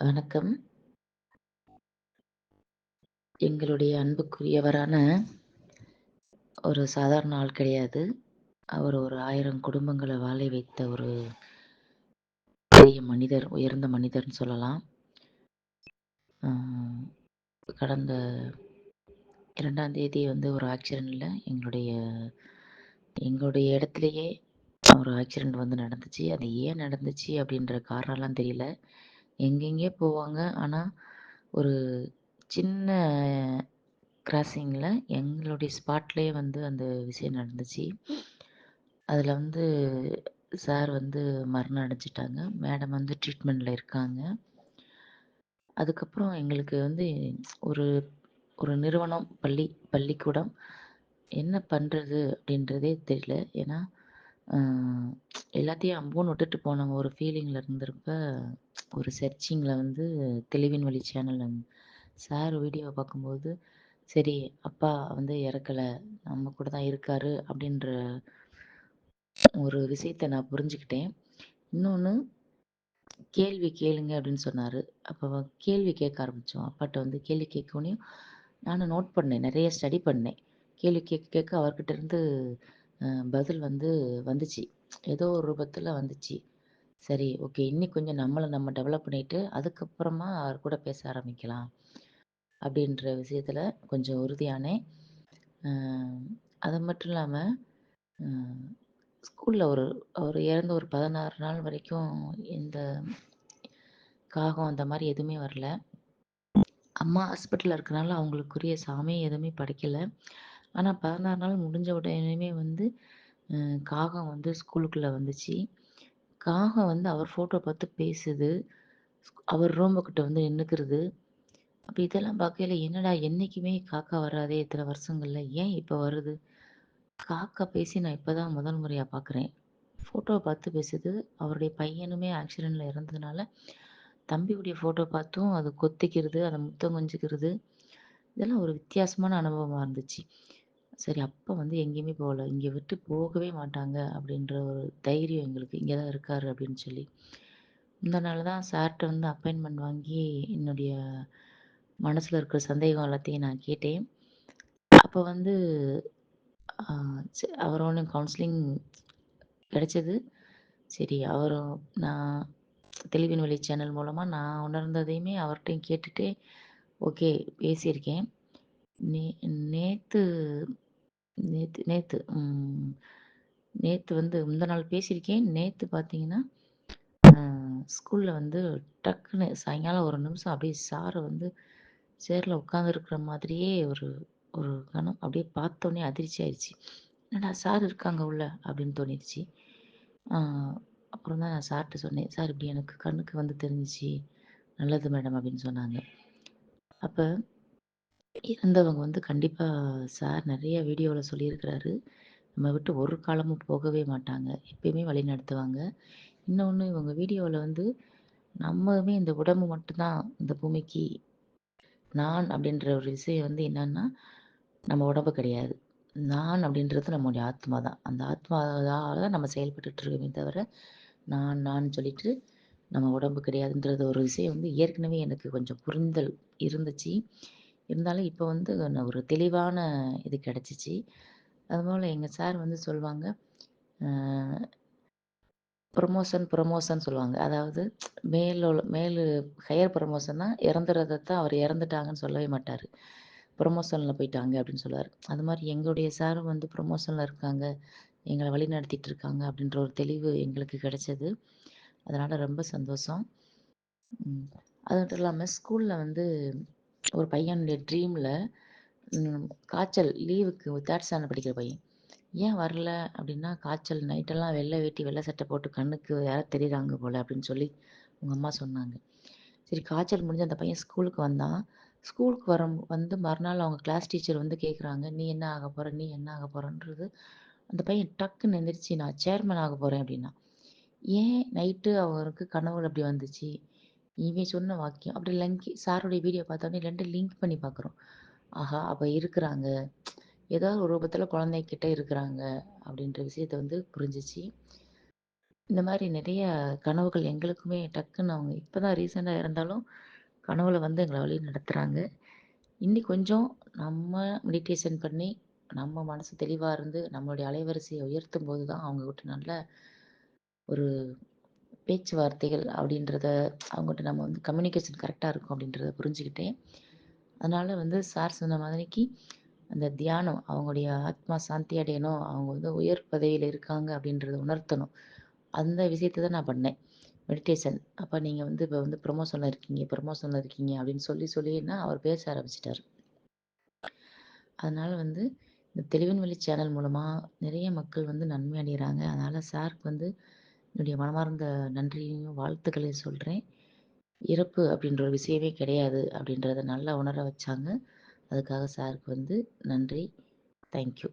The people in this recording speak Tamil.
வணக்கம். எங்களுடைய அன்புக்குரியவரான ஒரு சாதாரண ஆள் கிடையாது. அவர் ஒரு ஆயிரம் குடும்பங்களை வாழை வைத்த ஒரு பெரிய மனிதர், உயர்ந்த மனிதர்னு சொல்லலாம். கடந்த இரண்டாம் தேதி வந்து ஒரு ஆக்சிடென்ட்ல எங்களுடைய எங்களுடைய இடத்துலையே ஒரு ஆக்சிடென்ட் வந்து நடந்துச்சு. அது ஏன் நடந்துச்சு அப்படின்ற காரணம்லாம் தெரியல. எங்கெங்கே போவாங்க. ஆனால் ஒரு சின்ன கிராசிங்ல எங்களுடைய ஸ்பாட்லேயே வந்து அந்த விஷயம் நடந்துச்சு. அதில் வந்து சார் வந்து மரணம் அடைஞ்சிட்டாங்க மேடம் வந்து ட்ரீட்மெண்ட்டில் இருக்காங்க. அதுக்கப்புறம் எங்களுக்கு வந்து ஒரு ஒரு நிறுவனம், பள்ளி பள்ளிக்கூடம் என்ன பண்ணுறது அப்படின்றதே தெரியல. ஏன்னா, எல்லாத்தையும் அம்போன்னு விட்டுட்டு போன ஒரு ஃபீலிங்கில் இருந்திருப்ப, ஒரு சர்ச்சிங்கில் வந்து தெளிவின் வழி சேனல் சார் வீடியோவ பார்க்கும்போது, சரி அப்பா வந்து இறக்கல. நம்ம கூட தான் இருக்காரு அப்படின்ற ஒரு விஷயத்த நான் புரிஞ்சுக்கிட்டேன். இன்னொன்னு கேள்வி கேளுங்க அப்படின்னு சொன்னாரு. அப்ப கேள்வி கேட்க ஆரம்பிச்சோம். அப்பாட்ட வந்து கேள்வி கேட்கவுனையும் நானும் நோட் பண்ணேன். நெறைய ஸ்டடி பண்ணேன். கேள்வி கேட்க கேட்க அவர்கிட்ட இருந்து பதில் வந்து வந்துச்சு. ஏதோ ஒரு ரூபத்தில் வந்துச்சு. சரி ஓகே. இன்னி கொஞ்சம் நம்மளை நம்ம டெவலப் பண்ணிட்டு, அதுக்கப்புறமா அவர் கூட பேச ஆரம்பிக்கலாம். அப்படின்ற விஷயத்துல கொஞ்சம் உறுதியானேன். அது மட்டும் இல்லாம, ஸ்கூலில் ஸ்கூல்ல ஒரு அவர் இறந்து ஒரு 16 நாள் வரைக்கும் எந்த காகம் அந்த மாதிரி எதுவுமே வரல. அம்மா ஹாஸ்பிட்டலில் இருக்கனால அவங்களுக்குரிய சாமியும் எதுவுமே படைக்கலை ஆனா 16 நாள் முடிஞ்ச உடனே வந்து அ காகம் வந்து ஸ்கூலுக்குள்ள வந்துச்சு. காகம் வந்து அவர் ஃபோட்டோ பார்த்து பேசுது. அவர் ரூமுக்கிட்ட வந்து நின்றுக்கிறது அப்ப இதெல்லாம் பார்க்கையில என்னடா என்னைக்குமே காக்கா வராதே இத்தன வருஷங்கள்ல, ஏன் இப்ப வருது? காக்கா பேசி நான் இப்ப தான் முதல் முறையா பார்க்குறேன். ஃபோட்டோவ பார்த்து பேசுது. அவருடைய பையனுமே ஆக்சிடென்ட்ல இறந்ததுனால, தம்பியுடைய ஃபோட்டோ பார்த்தும் அது கொத்திக்கிறது, அத முத்தம் கொஞ்சிக்கிறது. இதெல்லாம் ஒரு வித்தியாசமான அனுபவமா இருந்துச்சு. சரி அப்ப வந்து எங்கேயுமே போகல. இங்க விட்டு போகவே மாட்டாங்க அப்படின்ற ஒரு தைரியம் எங்களுக்கு. இங்க தான் இருக்காரு அப்படின்னு சொல்லி. முந்தா நாள் தான் சார்ட்ட வந்து அப்பாயின்ட்மென்ட் வாங்கி என்னுடைய மனசுல இருக்கிற சந்தேகம் எல்லாத்தையும் நான் கேட்டேன். அப்ப வந்து ஆ ச அவர் ஒண்ணும் கவுன்சிலிங் கிடைச்சது. சரி அவரும் நான் தெளிவின் வழி சேனல் மூலமா நான் உணர்ந்ததையுமே அவர்ட்டயும் கேட்டுட்டு, ஓகே பேசியிருக்கேன். நே நேத்து நேத்து நேத்து நேற்று நேத்து வந்து இந்த நாள் பேசியிருக்கேன். நேத்து பார்த்தீங்கன்னா, ஸ்கூலில் ஸ்கூல்ல வந்து டக்குன்னு சாயங்காலம் ஒரு நிமிஷம் அப்படியே சாரை வந்து சேர்ல உட்காந்துருக்கிற மாதிரியே ஒரு ஒரு கணம் அப்படியே பார்த்தோனே அதிர்ச்சி ஆயிடுச்சு. என்னடா சார் இருக்காங்க உள்ள அப்படின்னு தோணிருச்சு. அப்புறம் தான் நான் சார்கிட்ட சொன்னேன். சார் இப்படி எனக்கு கண்ணுக்கு வந்து தெரிஞ்சிச்சு நல்லது மேடம் அப்படின்னு சொன்னாங்க. அப்போ இருந்தவங்க வந்து கண்டிப்பாக சார் நிறைய வீடியோவில் சொல்லியிருக்கிறாரு. நம்ம விட்டு ஒரு காலமும் போகவே மாட்டாங்க. எப்பயுமே வழிநடத்துவாங்க. இன்னொன்று இவங்க வீடியோவில் வந்து நம்மமே இந்த உடம்பு மட்டும்தான் இந்த பூமிக்கு நான் அப்படின்ற ஒரு விஷயம் வந்து என்னன்னா, நம்ம உடம்பு கிடையாது. நான் அப்படின்றது நம்முடைய ஆத்மா தான். அந்த ஆத்மாவால் நம்ம செயல்பட்டு இருக்கோமே தவிர, நான் நான் சொல்லிட்டு நம்ம உடம்பு கிடையாதுன்றது ஒரு விஷயம் வந்து ஏற்கனவே எனக்கு கொஞ்சம் புரிதல் இருந்துச்சு. இருந்தாலும் இப்போ வந்து நான் ஒரு தெளிவான இது கிடச்சிச்சு அதுபோல் எங்கள் சார் வந்து சொல்லுவாங்க ப்ரொமோஷன் ப்ரமோஷன் சொல்லுவாங்க. அதாவது மேலோட மேல் ஹையர் ப்ரொமோஷன்னா இறந்துறதை தான் அவர் இறந்துட்டாங்கன்னு சொல்லவே மாட்டார் ப்ரொமோஷனில் போயிட்டாங்க அப்படின்னு சொல்லுவார் அது மாதிரி எங்களுடைய சாரும் வந்து ப்ரொமோஷனில் இருக்காங்க. எங்களை வழி நடத்திட்டு இருக்காங்க அப்படின்ற ஒரு தெளிவு எங்களுக்கு கிடைச்சது. அதனால் ரொம்ப சந்தோஷம். அது மட்டும் இல்லாமல் ஸ்கூலில் வந்து ஒரு பையனுடைய ட்ரீமில் காய்ச்சல் லீவுக்கு தேர்ட் ஸ்டாண்டர்ட் படிக்கிற பையன். ஏன் வரல அப்படின்னா, காய்ச்சல் நைட்டெல்லாம் வெள்ளை வேட்டி, வெள்ளை சட்டை போட்டு கண்ணுக்கு யாராவது தெரியுறாங்க போல் அப்படின்னு சொல்லி உங்கள் அம்மா சொன்னாங்க. சரி காய்ச்சல் முடிஞ்சு அந்த பையன் ஸ்கூலுக்கு வந்தான். ஸ்கூலுக்கு வர வந்து மறுநாள் அவங்க கிளாஸ் டீச்சர் வந்து கேட்குறாங்க, "நீ என்ன ஆக போகிற நீ என்ன ஆகப் போகிறன்றது அந்த பையன் டக்குன்னு எந்திரிச்சு, "நான் சேர்மன் ஆக போகிறேன் அப்படின்னா ஏன் நைட்டு அவருக்கு கனவுகள் அப்படி வந்துச்சு? இவன் சொன்ன வாக்கியம் அப்படி லிங்க் சாருடைய வீடியோ பார்த்தோன்னே ரெண்டு லிங்க் பண்ணி பார்க்குறோம். ஆஹா! அப்போ இருக்கிறாங்க. ஏதாவது ஒரு ரூபத்தில் குழந்தைகிட்ட இருக்கிறாங்க அப்படின்ற விஷயத்த வந்து புரிஞ்சுச்சு. இந்த மாதிரி நிறைய கனவுகள் எங்களுக்குமே டக்குன்னு அவங்க இப்போ தான் ரீசெண்டாக இருந்தாலும் கனவுல வந்து எங்களை வழி நடத்துகிறாங்க இன்னி கொஞ்சம் நம்ம மெடிடேஷன் பண்ணி, நம்ம மனசு தெளிவாக இருந்து, நம்மளுடைய அலைவரிசையை உயர்த்தும் போது தான் அவங்ககிட்ட நல்ல ஒரு பேச்சுவார்த்தைகள் அப்படின்றத அவங்ககிட்ட நம்ம வந்து கம்யூனிகேஷன் கரெக்டாக இருக்கும் அப்படின்றத புரிஞ்சுக்கிட்டேன். அதனால் வந்து சார் சொன்ன மாதிரிக்கு அந்த தியானம் அவங்களுடைய ஆத்மா சாந்தி அடையணும். அவங்க வந்து உயர் பதவியில் இருக்காங்க அப்படின்றத உணர்த்தணும். அந்த விஷயத்தை தான் நான் பண்ணேன். மெடிடேஷன். அப்போ நீங்கள் வந்து இப்போ வந்து ப்ரொமோஷனில் இருக்கீங்க, ப்ரொமோஷனில் இருக்கீங்க அப்படின்னு சொல்லி சொல்லினா அவர் பேச ஆரம்பிச்சிட்டார் அதனால் வந்து இந்த தெளிவின் வழி சேனல் மூலமாக நிறைய மக்கள் வந்து நன்மை அடைகிறாங்க அதனால் சாருக்கு வந்து என்னுடைய மனமார்ந்த நன்றியையும், வாழ்த்துக்களையும் சொல்கிறேன் இறப்பு அப்படின்ற ஒரு விஷயமே கிடையாது அப்படின்றத நல்லா உணர வச்சாங்க. அதுக்காக சாருக்கு வந்து நன்றி. Thank you.